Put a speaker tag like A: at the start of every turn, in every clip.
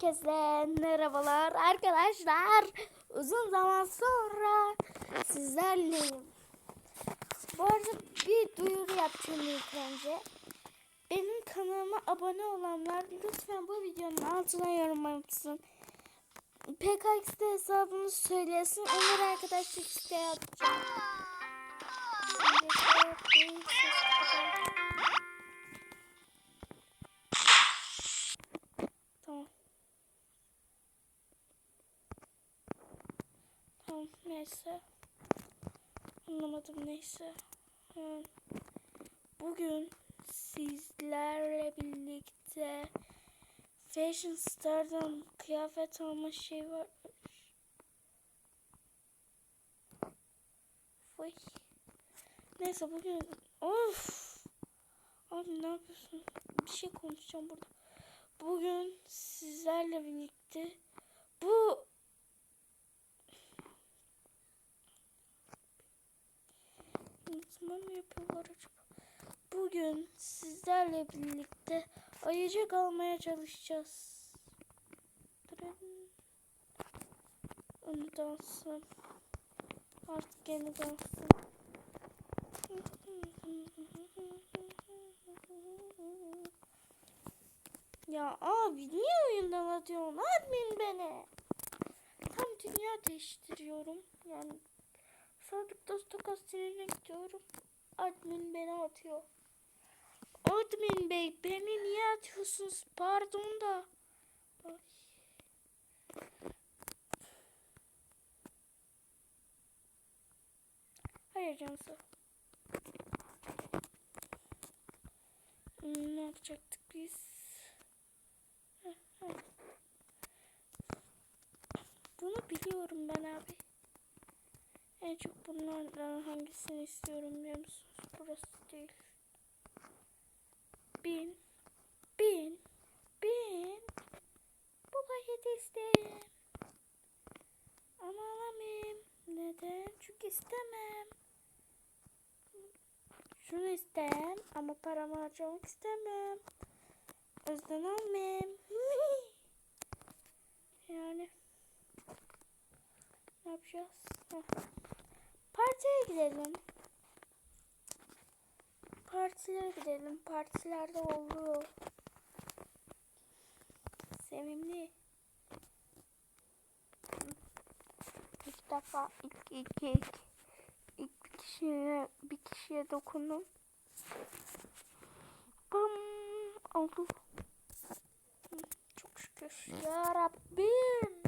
A: Herkese merhabalar arkadaşlar. Uzun zaman sonra sizlerleyim. Bu arada bir duyuru yapacağım ilk önce. Benim kanalıma abone olanlar lütfen bu videonun altına yorum yapsın. PKX'de hesabını söylesin. Onları arkadaşlık isteği atacağım. Tamam. Tamam neyse. Anlamadım neyse. Bugün sizlerle birlikte Fashion Star'dan kıyafet alma şey var. Vay. Neyse bugün of. Abi ne yapıyorsun? Bir şey konuşacağım burada. Bugün sizlerle birlikte bu Unutma acaba? Bugün sizlerle birlikte ayıcık almaya çalışacağız. Onu dansın. Artık yeni dansın. Ya abi niye oyundan atıyorsun? Admin beni. Tam dünya değiştiriyorum. Yani Sadık dostu gazetesine gidiyorum. Admin beni atıyor. Admin bey beni niye atıyorsunuz? Pardon da. Ay. Hayır. Hmm, ne yapacaktık biz? Heh, heh. Bunu biliyorum ben abi. Çok bunlardan hangisini istiyorum biliyor musunuz? Burası değil. Bin. Bin. Bin. Bu paketi isterim. Ama alamayayım. Neden? Çünkü istemem. Şunu istem ama paramı harcamak istemem. O yüzden almayayım. yani ne yapacağız? Heh. Partiye gidelim. Partilere gidelim. Partilerde oluyor. Sevimli. İlk defa ilk ilk ilk ilk bir kişiye bir kişiye dokundum. Bam oldu. Çok şükür. Ya Rabbim.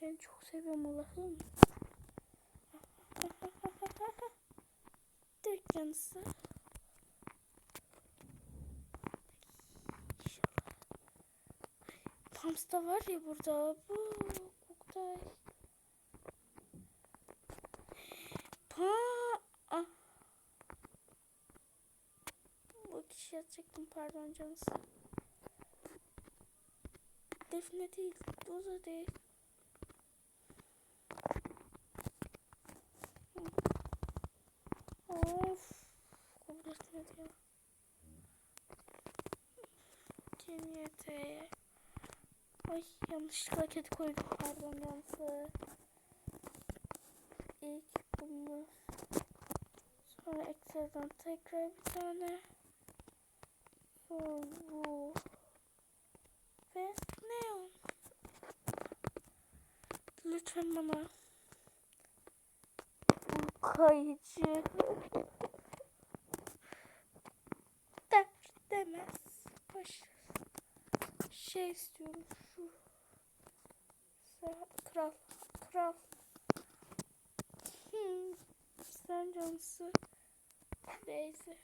A: Seni çok seviyorum Allah'ım. Direkt yanısı. Pamsta var ya burada. Bu Oktay. Pa ah. Bu kişi atacaktım pardon canısı. Defne değil. Doza değil. Of. Ya. Cemiyete. Ay yanlışlıkla kedi koydum. Pardon yansı. İlk bunu. Sonra ekstradan tekrar bir tane. Sonra bu. Ve neon. Lütfen bana kayıcı istiyorum şu kral kral hmm. sen cansı Beyzi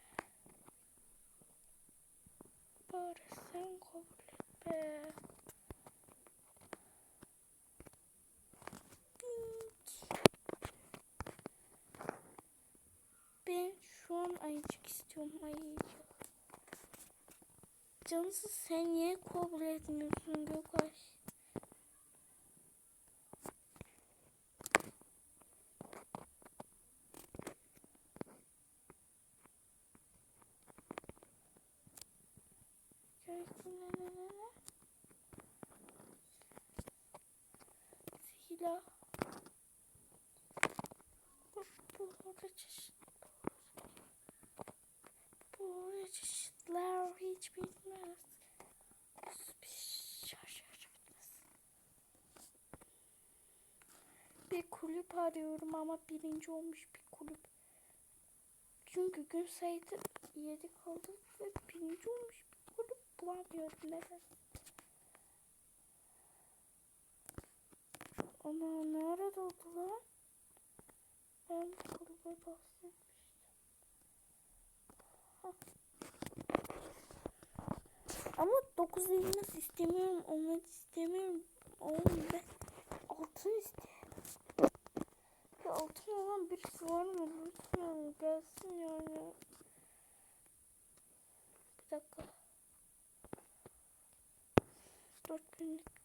A: bari sen kabul et be. Ben şu an ayıcık istiyorum ayıcık. Canısı sen niye kabul etmiyorsun Gökay? Silah. Burada çeşit. Bir kulüp arıyorum ama birinci olmuş bir kulüp. Çünkü gün sayıda 7 kaldı ve birinci olmuş bir kulüp bulamıyorum neden. Ana ne arada oldu lan? Ben bu kulübe bahsetmiştim. Ama 9 elmas istemiyorum, onu istemiyorum. Oğlum ben altın istiyorum. Ya birisi var mı? Lütfen gelsin yani. Bir dakika. 4 günlük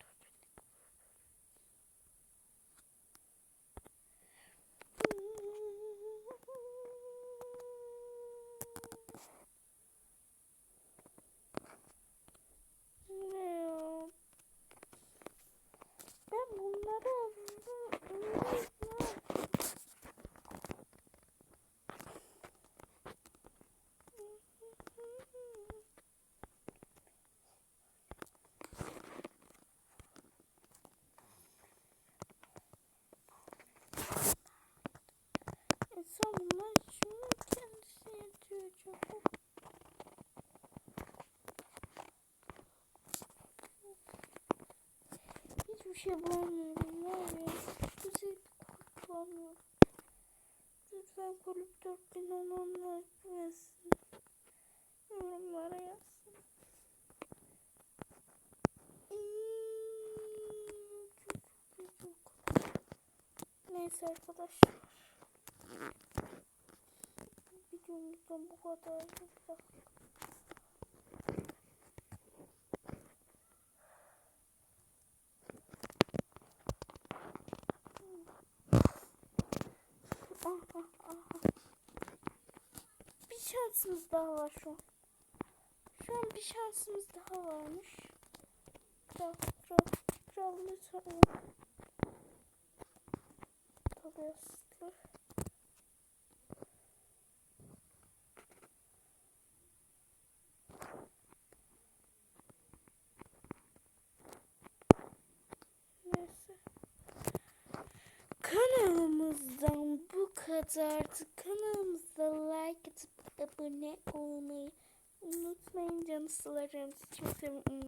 A: Hiçbir şey bulamıyorum. Ne oluyor? Güzel kulüp bulamıyorum. Lütfen kulüp 4000 olanlar versin. Yorumlara yazsın. Neyse arkadaşlar. Videomuzdan bu kadar. Bir dakika. Aha, aha. Bir şansımız daha var şu an. Şu an bir şansımız daha varmış. Kral, kral, kral lütfen. Tabii aslı. Kanalımızdan bu kadardı. abone olmayı unutmayın canısılarım. Çok sevindim.